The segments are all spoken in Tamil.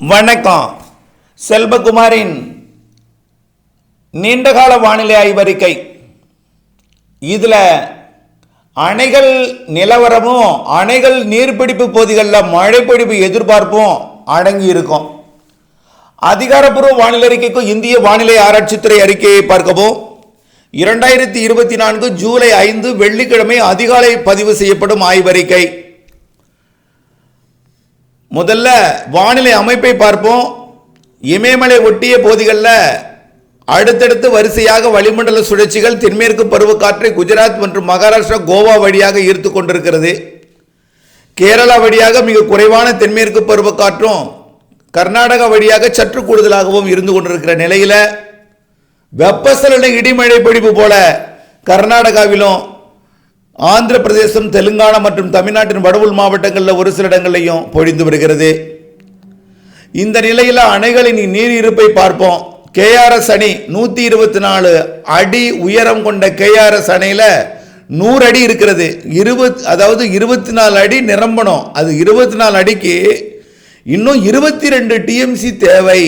வணக்கம். செல்வகுமாரின் நீண்டகால வானிலை ஆய்வறிக்கை. இதில் அணைகள் நிலவரமும் அணைகள் நீர்பிடிப்பு பகுதிகளில் மழைப்பிடிப்பு எதிர்பார்ப்பும் அடங்கி இருக்கும். அதிகாரப்பூர்வ வானிலை அறிக்கைக்கும் இந்திய வானிலை ஆராய்ச்சித்துறை அறிக்கையை பார்க்கவும் இரண்டாயிரத்தி இருபத்தி நான்கு ஜூலை ஐந்து வெள்ளிக்கிழமை அதிகாலை பதிவு செய்யப்படும் ஆய்வறிக்கை. முதல்ல வானிலை அமைப்பை பார்ப்போம். இமயமலை ஒட்டிய பகுதிகளில் அடுத்தடுத்து வரிசையாக வளிமண்டல சுழற்சிகள் தென்மேற்கு பருவக்காற்றை குஜராத் மற்றும் மகாராஷ்டிரா கோவா வழியாக ஈர்த்து கொண்டிருக்கிறது. கேரளா வழியாக மிக குறைவான தென்மேற்கு பருவக்காற்றும் கர்நாடகா வழியாக சற்று கூடுதலாகவும் இருந்து கொண்டிருக்கிற நிலையில் வெப்பசலன இடிமழை பொழிவு போல கர்நாடகாவிலும் ஆந்திர பிரதேசம் தெலுங்கானா மற்றும் தமிழ்நாட்டின் வடவுள் மாவட்டங்களில் ஒரு சில இடங்களையும் பொழிந்து வருகிறது. இந்த நிலையில் அணைகளின் நீர் இருப்பை பார்ப்போம் கேஆர்எஸ் அணி நூற்றி இருபத்தி நாலு அடி உயரம் கொண்ட கேஆர்எஸ் அணையில் நூறு அடி இருக்கிறது. இருபத் அதாவது இருபத்தி நாலு அடி நிரம்பணும். அது இருபத்தி நாலு அடிக்கு இன்னும் இருபத்தி ரெண்டு டிஎம்சி தேவை.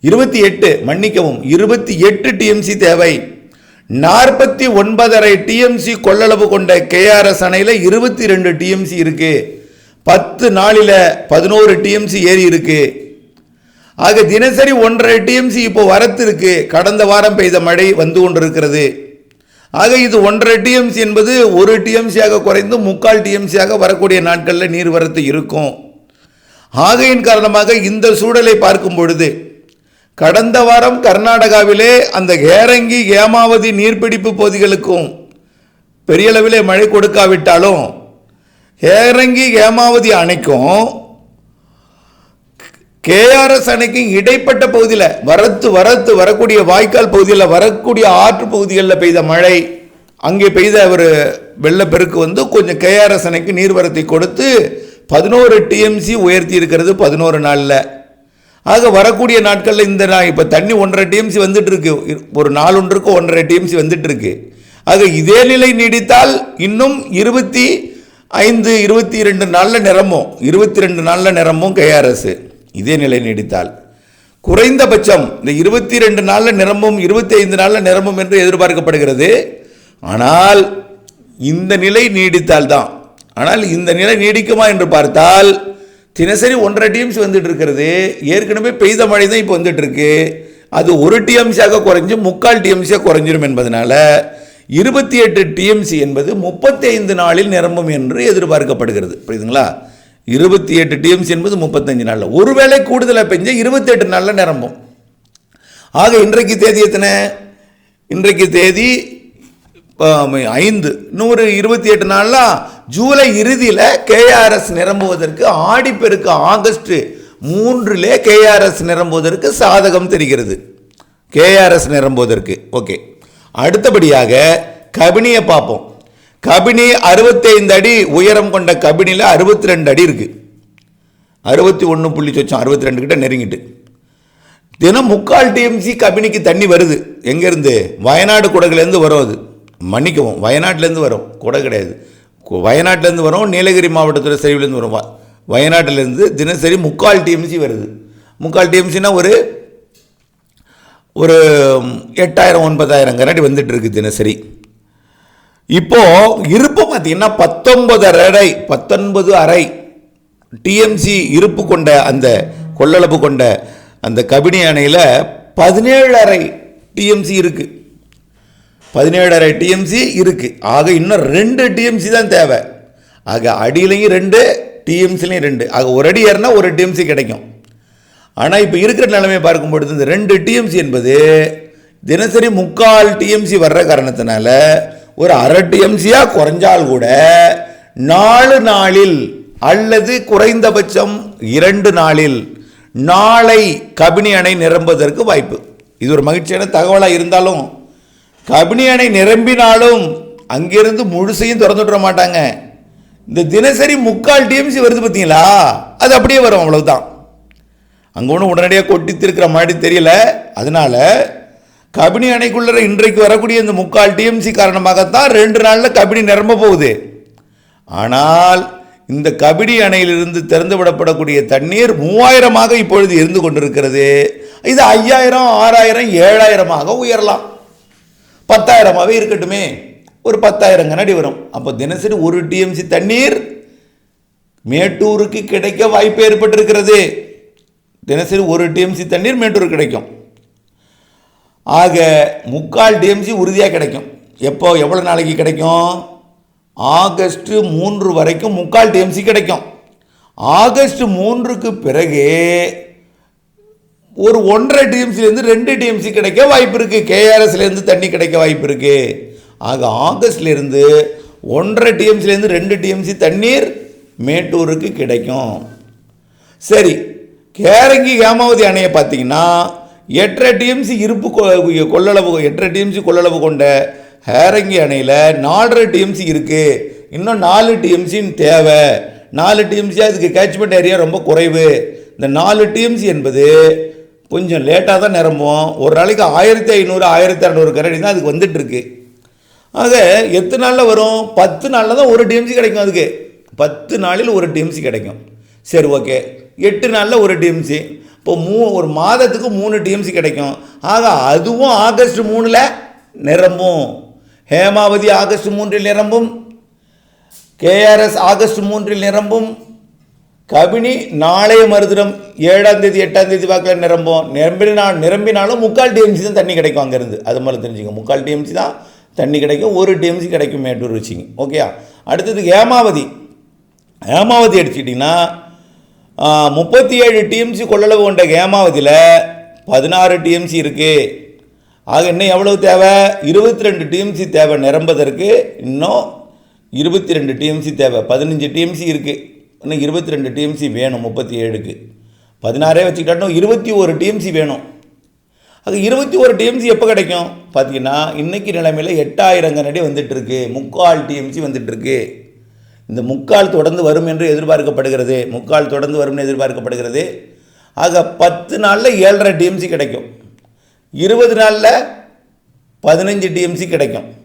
இருபத்தி எட்டு மன்னிக்கவும் இருபத்தி எட்டு டிஎம்சி தேவை. நாற்பத்தி ஒன்பதரை டிஎம்சி கொள்ளளவு கொண்ட கேஆர்எஸ் அணையில் இருபத்தி ரெண்டு டிஎம்சி இருக்கு. பத்து நாளில் பதினோரு டிஎம்சி ஏறி இருக்கு. ஆக தினசரி ஒன்றரை டிஎம்சி இப்போ வரத்து கடந்த வாரம் பெய்த மழை வந்து கொண்டிருக்கிறது. ஆக இது ஒன்றரை டிஎம்சி என்பது ஒரு டிஎம்சியாக குறைந்து முக்கால் டிஎம்சியாக வரக்கூடிய நாட்களில் நீர்வரத்து இருக்கும். ஆகையின் காரணமாக இந்த சூழலை பார்க்கும் பொழுது கடந்த வாரம் கர்நாடகாவிலே அந்த கேரங்கி ஏமாவதி நீர்பிடிப்பு பகுதிகளுக்கும் பெரிய அளவிலே மழை கொடுக்காவிட்டாலும் கேரங்கி ஏமாவதி அணைக்கும் கேஆர்எஸ் அணைக்கும் இடைப்பட்ட பகுதியில் வரத்து வரத்து வரக்கூடிய வாய்க்கால் பகுதியில் வரக்கூடிய ஆற்று பகுதிகளில் பெய்த மழை அங்கே பெய்த ஒரு வெள்ளப்பெருக்கு வந்து கொஞ்சம் கேஆர்எஸ் அணைக்கு நீர்வரத்தை கொடுத்து பதினோரு டிஎம்சி உயர்த்தி இருக்கிறது பதினோரு நாளில். ஆக வரக்கூடிய நாட்களில் இந்த நான் இப்போ தண்ணி ஒன்றரை டிஎம்சி வந்துட்டு இருக்கு ஒரு நாள் ஒன்றுக்கு ஒன்றரை டிஎம்சி வந்துட்டு இருக்கு ஆக இதே நிலை நீடித்தால் இன்னும் இருபத்தி ஐந்து இருபத்தி ரெண்டு நாளில் நிறமும் இருபத்தி ரெண்டு நாளில் நிறமும் கேஆர்எஸ் இதே நிலை நீடித்தால். குறைந்தபட்சம் இந்த இருபத்தி ரெண்டு நாளில் நிரம்பும் இருபத்தி ஐந்து நாளில் நிரம்பும் என்று எதிர்பார்க்கப்படுகிறது. ஆனால் இந்த நிலை நீடித்தால் தான். ஆனால் இந்த நிலை நீடிக்குமா என்று பார்த்தால் தினசரி ஒன்றரை டிஎம்சி வந்துட்டு இருக்கிறது. ஏற்கனவே பெய்த மழை தான் இப்போ வந்துட்டு இருக்கு. அது ஒரு டிஎம்சியாக குறைஞ்சி முக்கால் டிஎம்சியாக குறைஞ்சிரும் என்பதனால இருபத்தி எட்டு டிஎம்சி என்பது முப்பத்தி ஐந்து நாளில் நிரம்பும் என்று எதிர்பார்க்கப்படுகிறது. புரியுதுங்களா? இருபத்தி எட்டு டிஎம்சி என்பது முப்பத்தஞ்சு நாளில். ஒருவேளை கூடுதலாக பெஞ்ச இருபத்தி எட்டு நாளில் நிரம்பும். ஆக இன்றைக்கு தேதி எத்தனை? இன்றைக்கு தேதி ஐந்து ஐந்து. நூறு இருபத்தி எட்டு நாளில்? ஜூலை இறுதியில் கேஆர்எஸ் நிரம்புவதற்கு ஆடிப்பெருக்கு ஆகஸ்ட் மூன்றிலே கேஆர்எஸ் நிரம்புவதற்கு சாதகம் தெரிகிறது. கேஆர்எஸ் நிரம்புவதற்கு. ஓகே. அடுத்தபடியாக கபினியை பார்ப்போம். கபினி அறுபத்தைந்து அடி உயரம் கொண்ட கபினியில் அறுபத்தி ரெண்டு அடி இருக்குது அறுபத்தி ஒன்று புள்ளி சொச்சம் அறுபத்தி ரெண்டு கிட்ட நெருங்கிட்டு. தினம் முக்கால் டிஎம்சி கபினிக்கு தண்ணி வருது. எங்கேருந்து? வயநாடு குடகுலேருந்து வரும் அது. மன்னிக்கவும் வயநாட்டிலேருந்து வரும். குடை கிடையாது. வயநாட்டிலேருந்து வரும் நீலகிரி மாவட்டத்தில் சரிவிலேருந்து வரும். வயநாட்டிலேருந்து தினசரி முக்கால் டிஎம்சி வருது. முக்கால் டிஎம்சினா ஒரு ஒரு எட்டாயிரம் ஒன்பதாயிரம் கரடி வந்துட்டு இருக்கு தினசரி. இப்போது இருப்பு பார்த்தீங்கன்னா பத்தொன்பது அரை பத்தொன்பது அறை டிஎம்சி இருப்பு கொண்ட அந்த கொள்ளளவு கொண்ட அந்த கபினி அணையில் பதினேழு அறை டிஎம்சி இருக்குது பதினேழரை டிஎம்சி இருக்குது ஆக இன்னும் ரெண்டு டிஎம்சி தான் தேவை. ஆக அடியிலையும் ரெண்டு டிஎம்சிலையும் ரெண்டு. ஆக ஒரு அடி ஏறினா ஒரு டிஎம்சி கிடைக்கும். ஆனால் இப்போ இருக்கிற நிலைமையை பார்க்கும் பொழுது இந்த ரெண்டு டிஎம்சி என்பது தினசரி முக்கால் டிஎம்சி வர்ற காரணத்தினால ஒரு அரை டிஎம்சியாக குறைஞ்சால் கூட நாலு நாளில் அல்லது குறைந்தபட்சம் இரண்டு நாளில் நாளை கபினி அணை நிரம்புவதற்கு வாய்ப்பு. இது ஒரு மகிழ்ச்சியான தகவலாக இருந்தாலும் கபினி அணை நிரம்பினாலும் அங்கிருந்து முழுசையும் திறந்து விட மாட்டாங்க. இந்த தினசரி முக்கால் டிஎம்சி வருது பார்த்தீங்களா அது அப்படியே வரும் அவ்வளவுதான். அங்கே ஒன்றும் உடனடியாக கொட்டித்திருக்கிற மாதிரி தெரியல. அதனால கபினி அணைக்குள்ள இன்றைக்கு வரக்கூடிய இந்த முக்கால் டிஎம்சி காரணமாகத்தான் ரெண்டு நாளில் கபினி நிரம்ப போகுது. ஆனால் இந்த கபினி அணையிலிருந்து திறந்து விடப்படக்கூடிய தண்ணீர் மூவாயிரமாக இப்பொழுது இருந்து கொண்டிருக்கிறது. இது ஐயாயிரம் ஆறாயிரம் ஏழாயிரமாக உயரலாம். பத்தாயிரமாகவே இருக்கட்டுமே. ஒரு பத்தாயிரம் கண்ணாடி வரும். அப்போ தினசரி ஒரு டிஎம்சி தண்ணீர் மேட்டூருக்கு கிடைக்க வாய்ப்பு ஏற்பட்டிருக்கிறது. தினசரி ஒரு டிஎம்சி தண்ணீர் மேட்டூருக்கு கிடைக்கும். ஆக முக்கால் டிஎம்சி உறுதியாக கிடைக்கும். எப்போ எவ்வளோ நாளைக்கு கிடைக்கும்? ஆகஸ்ட் மூன்று வரைக்கும் முக்கால் டிஎம்சி கிடைக்கும். ஆகஸ்ட் மூன்றுக்கு பிறகு ஒரு ஒன்றரை டிஎம்சிலேருந்து ரெண்டு டிஎம்சி கிடைக்க வாய்ப்பு இருக்குது கேஆர்எஸ்லேருந்து தண்ணி கிடைக்க வாய்ப்பு இருக்குது ஆக ஆகஸ்ட்லேருந்து ஒன்றரை டிஎம்சிலேருந்து ரெண்டு டிஎம்சி தண்ணீர் மேட்டூருக்கு கிடைக்கும் சரி கேரங்கி ஹேமாவதி அணையை பார்த்தீங்கன்னா எட்டரை டிஎம்சி இருப்பு கொ- கொள்ளளவு எட்டரை டிஎம்சி கொள்ளளவு கொண்ட ஹேரங்கி அணையில் நாலரை டிஎம்சி இருக்குது இன்னும் நாலு டிஎம்சின்னு தேவை நாலு டிஎம்சி அதுக்கு கேட்ச்மெண்ட் ஏரியா ரொம்ப குறைவு இந்த நாலு டிஎம்சி என்பது கொஞ்சம் லேட்டாக தான் நிரம்புவோம். ஒரு நாளைக்கு ஆயிரத்தி ஐநூறு ஆயிரத்தி அறநூறு கரடி தான் அதுக்கு வந்துட்டுருக்கு ஆக எத்தனை நாளில் வரும்? பத்து நாளில் தான் ஒரு டிஎம்சி கிடைக்கும் அதுக்கு. பத்து நாளில் ஒரு டிஎம்சி கிடைக்கும். சரி ஓகே. எட்டு நாளில் ஒரு டிஎம்சி இப்போ மூ ஒரு மாதத்துக்கு மூணு டிஎம்சி கிடைக்கும். ஆக அதுவும் ஆகஸ்ட் மூணில் நிரம்பும். ஹேமாவதி ஆகஸ்ட் மூன்றில் நிரம்பும். கேஆர்எஸ் ஆகஸ்ட் மூன்றில் நிரம்பும். கபினி நாளைய மறுதினம் ஏழாம் தேதி எட்டாம் தேதி வாக்கில் நிரம்பும். நிரம்பினால் நிரம்பினாலும் முக்கால் டிஎம்சி தான் தண்ணி கிடைக்கும் அங்கேருந்து. அது மாதிரி தெரிஞ்சுங்க முக்கால் டிஎம்சி தான் தண்ணி கிடைக்கும். ஒரு டிஎம்சி கிடைக்கும் மேட்டூர் வச்சிங்க ஓகேயா அடுத்தது ஏமாவதி ஏமாவதி அடிச்சுக்கிட்டிங்கன்னா முப்பத்தி ஏழு டிஎம்சி கொள்ளளவு கொண்ட ஏமாவதியில் பதினாறு டிஎம்சி இருக்குது ஆக இன்னும் எவ்வளவு தேவை? இருபத்தி ரெண்டு டிஎம்சி தேவை நிரம்பதற்கு. இன்னும் இருபத்தி ரெண்டு டிஎம்சி தேவை. பதினஞ்சு டிஎம்சி இருக்குது இன்னும் இருபத்தி ரெண்டு டிஎம்சி வேணும் முப்பத்தி ஏழுக்கு பதினாறே வச்சுக்கிட்டாலும் இருபத்தி ஒரு டிஎம்சி வேணும். அது இருபத்தி ஒரு டிஎம்சி எப்போ கிடைக்கும்? பார்த்தீங்கன்னா இன்னைக்கு நிலைமையில் எட்டாயிரம் கனடி வந்துட்டுருக்கு. முக்கால் டிஎம்சி வந்துட்டுருக்கு. இந்த முக்கால் தொடர்ந்து வரும் என்று எதிர்பார்க்கப்படுகிறது. முக்கால் தொடர்ந்து வரும்னு எதிர்பார்க்கப்படுகிறது. ஆக பத்து நாளில் ஏழரை டிஎம்சி கிடைக்கும். இருபது நாளில் பதினஞ்சு டிஎம்சி கிடைக்கும்.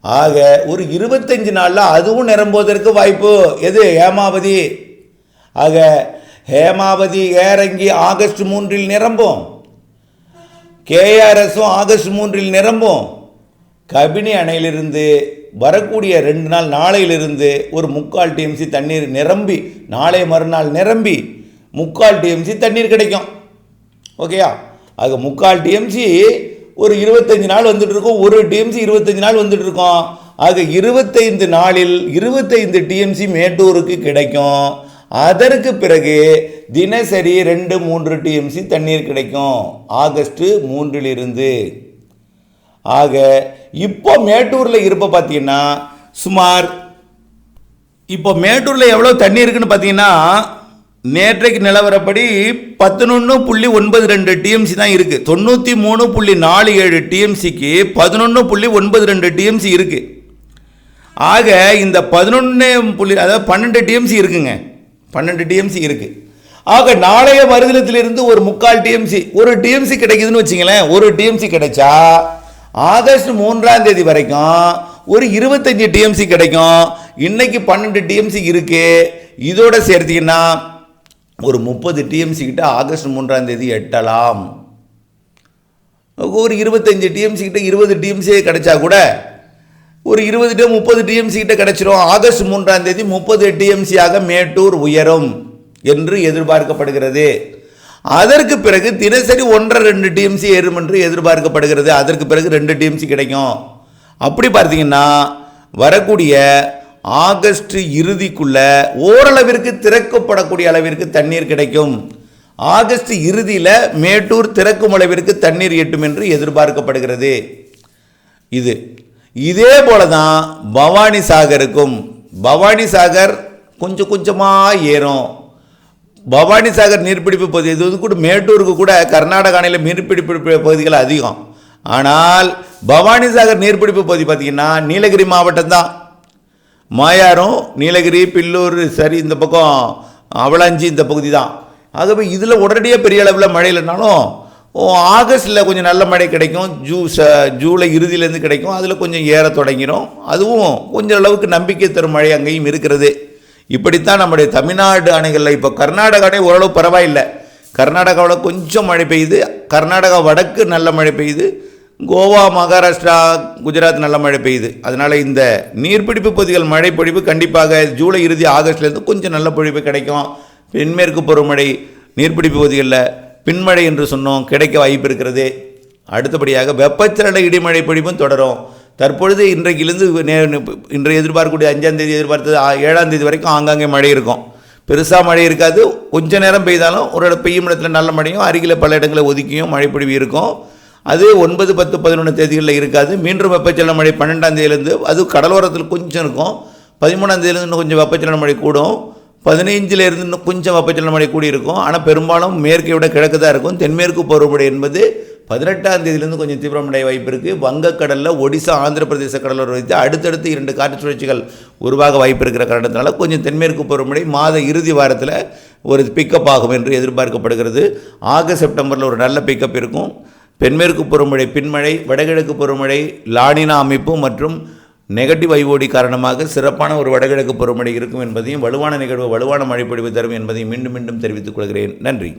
ஆக ஒரு இருபத்தஞ்சு நாளில் அதுவும் நிரம்புவதற்கு வாய்ப்பு. எது? ஹேமாவதி. ஆக ஹேமாவதி ஏரங்கி ஆகஸ்ட் மூன்றில் நிரம்பும். கேஆர்எஸும் ஆகஸ்ட் மூன்றில் நிரம்பும். கபினி அணையிலிருந்து வரக்கூடிய ரெண்டு நாள் நாளையிலிருந்து ஒரு முக்கால் டிஎம்சி தண்ணீர் நிரம்பி நாளை மறுநாள் நிரம்பி முக்கால் டிஎம்சி தண்ணீர் கிடைக்கும். ஓகேயா? ஆக முக்கால் டிஎம்சி ஒரு இருபத்தஞ்சு நாள் வந்துட்டு இருக்கோம் ஒரு டிஎம்சி இருபத்தஞ்சு நாள் வந்துட்டு இருக்கோம் ஆக இருபத்தைந்து நாளில் இருபத்தைந்து டிஎம்சி மேட்டூருக்கு கிடைக்கும். அதற்கு பிறகு தினசரி ரெண்டு மூன்று டிஎம்சி தண்ணீர் கிடைக்கும். ஆகஸ்ட் மூன்றிலிருந்து. ஆக இப்போ மேட்டூரில் இருப்ப பார்த்தீங்கன்னா சுமார் இப்போ மேட்டூரில் எவ்வளோ தண்ணி இருக்குன்னு பார்த்தீங்கன்னா நேற்றைக்கு நிலவரப்படி பதினொன்று புள்ளி ஒன்பது ரெண்டு டிஎம்சி தான் இருக்குது தொண்ணூற்றி மூணு புள்ளி நாலு ஏழு டிஎம்சிக்கு பதினொன்று புள்ளி ஒன்பது ரெண்டு டிஎம்சி இருக்குது ஆக இந்த பதினொன்று புள்ளி அதாவது பன்னெண்டு டிஎம்சி இருக்குங்க பன்னெண்டு டிஎம்சி இருக்குது ஆக நாளைய மறுதினத்திலிருந்து ஒரு முக்கால் டிஎம்சி ஒரு டிஎம்சி கிடைக்குதுன்னு வச்சிங்களேன் ஒரு டிஎம்சி கிடைச்சா ஆகஸ்ட் மூன்றாம் தேதி வரைக்கும் ஒரு இருபத்தஞ்சி டிஎம்சி கிடைக்கும் இன்னைக்கு பன்னெண்டு டிஎம்சி இருக்குது இதோட சேர்த்திங்கன்னா ஒரு முப்பது டிஎம்சி கிட்ட ஆகஸ்ட் மூன்றாம் தேதி எட்டலாம். ஒரு இருபத்தஞ்சி டிஎம்சி கிட்ட இருபது டிஎம்சியே கிடைச்சா கூட ஒரு இருபது டு முப்பது டிஎம்சி கிட்ட கிடைச்சிரும். ஆகஸ்ட் மூன்றாம் தேதி முப்பது டிஎம்சியாக மேட்டூர் உயரும் என்று எதிர்பார்க்கப்படுகிறது. அதற்கு பிறகு தினசரி ஒன்றரை ரெண்டு டிஎம்சி ஏறும் என்று எதிர்பார்க்கப்படுகிறது. அதற்கு பிறகு ரெண்டு டிஎம்சி கிடைக்கும். அப்படி பார்த்தீங்கன்னா வரக்கூடிய ஆகஸ்ட் இறுதிக்குள்ள ஓரளவிற்கு திறக்கப்படக்கூடிய அளவிற்கு தண்ணீர் கிடைக்கும். ஆகஸ்ட் இறுதியில் மேட்டூர் திறக்கும் அளவிற்கு தண்ணீர் எட்டும் என்று எதிர்பார்க்கப்படுகிறது. இது. இதே போல தான் பவானி சாகருக்கும். பவானி சாகர் கொஞ்சம் கொஞ்சமாக ஏறும். பவானி சாகர் நீர்பிடிப்பு பகுதி இது கூட மேட்டூருக்கு கூட கர்நாடக அணையில் நீர்பிடிப்பு பகுதிகள் அதிகம். ஆனால் பவானி சாகர் நீர்பிடிப்பு பகுதி பார்த்திங்கன்னா நீலகிரி மாவட்டம் தான் மாயாரம் நீலகிரி பில்லூர் சரி இந்த பக்கம் அவளாஞ்சி இந்த பகுதி தான் ஆகவே இதில் உடனடியாக பெரிய அளவில் மழை இல்லைனாலும் ஆகஸ்ட்டில் ஆகஸ்டில் கொஞ்சம் நல்ல மழை கிடைக்கும். ஜூ ச ஜூலை இறுதியிலேருந்து கிடைக்கும். அதில் கொஞ்சம் ஏற தொடங்கிடும் அதுவும் கொஞ்சம் அளவுக்கு நம்பிக்கை தரும் மழை அங்கேயும் இருக்கிறது. இப்படித்தான் நம்முடைய தமிழ்நாடு அணைகளில் இப்போ கர்நாடக அணை ஓரளவு பரவாயில்லை. கர்நாடகாவில் கொஞ்சம் மழை பெய்யுது. கர்நாடகா வடக்கு நல்ல மழை பெய்யுது. கோவா மகாராஷ்டிரா குஜராத் நல்ல மழை பெய்யுது. அதனால் இந்த நீர்பிடிப்பு பகுதிகள் மழை பொழிவு கண்டிப்பாக ஜூலை இறுதி ஆகஸ்ட்லேருந்து கொஞ்சம் நல்ல பொழிவு கிடைக்கும். தென்மேற்கு பருவமழை நீர்பிடிப்பு பகுதிகளில் பின்மழை என்று சொன்னோம் கிடைக்க வாய்ப்பு இருக்கிறது. அடுத்தபடியாக வெப்பச்சலன இடிமழை பொழிவும் தொடரும். தற்பொழுது இன்றைக்கிலிருந்து நே- இன்று எதிர்பார்க்கக்கூடிய அஞ்சாம் தேதி எதிர்பார்த்தது ஏழாம் தேதி வரைக்கும் ஆங்காங்கே மழை இருக்கும். பெருசாக மழை இருக்காது. கொஞ்ச நேரம் பெய்தாலும் ஒரு இடம் பெய்யும் இடத்துல நல்ல மழையும் அருகில் பல இடங்களில் ஒதுக்கியும் மழைப்பொழிவு இருக்கும். அது ஒன்பது பத்து பதினொன்று தேதிகளில் இருக்காது. மீண்டும் வெப்பச்சலன மழை பன்னெண்டாம் தேதியிலேருந்து அது கடலோரத்தில் கொஞ்சம் இருக்கும். பதிமூணாம் தேதியிலேருந்து இன்னும் கொஞ்சம் வெப்பச்சலன மழை கூடும். பதினைஞ்சிலேருந்து இன்னும் கொஞ்சம் வெப்பச்சலன மழை கூடி இருக்கும். ஆனால் பெரும்பாலும் மேற்கை விட கிழக்கு தான் இருக்கும். தென்மேற்கு பருவமழை என்பது பதினெட்டாம் தேதியிலேருந்து கொஞ்சம் தீவிரமடைய வாய்ப்பு இருக்குது வங்கக்கடலில் ஒடிசா ஆந்திர பிரதேச கடலோரம் வைத்து அடுத்தடுத்து இரண்டு காற்று சுழற்சிகள் உருவாக வாய்ப்பு இருக்கிற காரணத்தினால கொஞ்சம் தென்மேற்கு பருவமழை மாத இறுதி வாரத்தில் ஒரு பிக்கப் ஆகும் என்று எதிர்பார்க்கப்படுகிறது. ஆகஸ்ட் செப்டம்பரில் ஒரு நல்ல பிக்கப் இருக்கும். தென்மேற்கு பருவமழை பின்மழை வடகிழக்கு பருவமழை லானினா அமைப்பு மற்றும் நெகட்டிவ் ஐஓடி காரணமாக சிறப்பான ஒரு வடகிழக்கு பருவமழை இருக்கும் என்பதையும் வலுவான நிகழ்வு வலுவான மழை பொழிவு தரும் என்பதையும் மீண்டும் மீண்டும் தெரிவித்துக் கொள்கிறேன். நன்றி.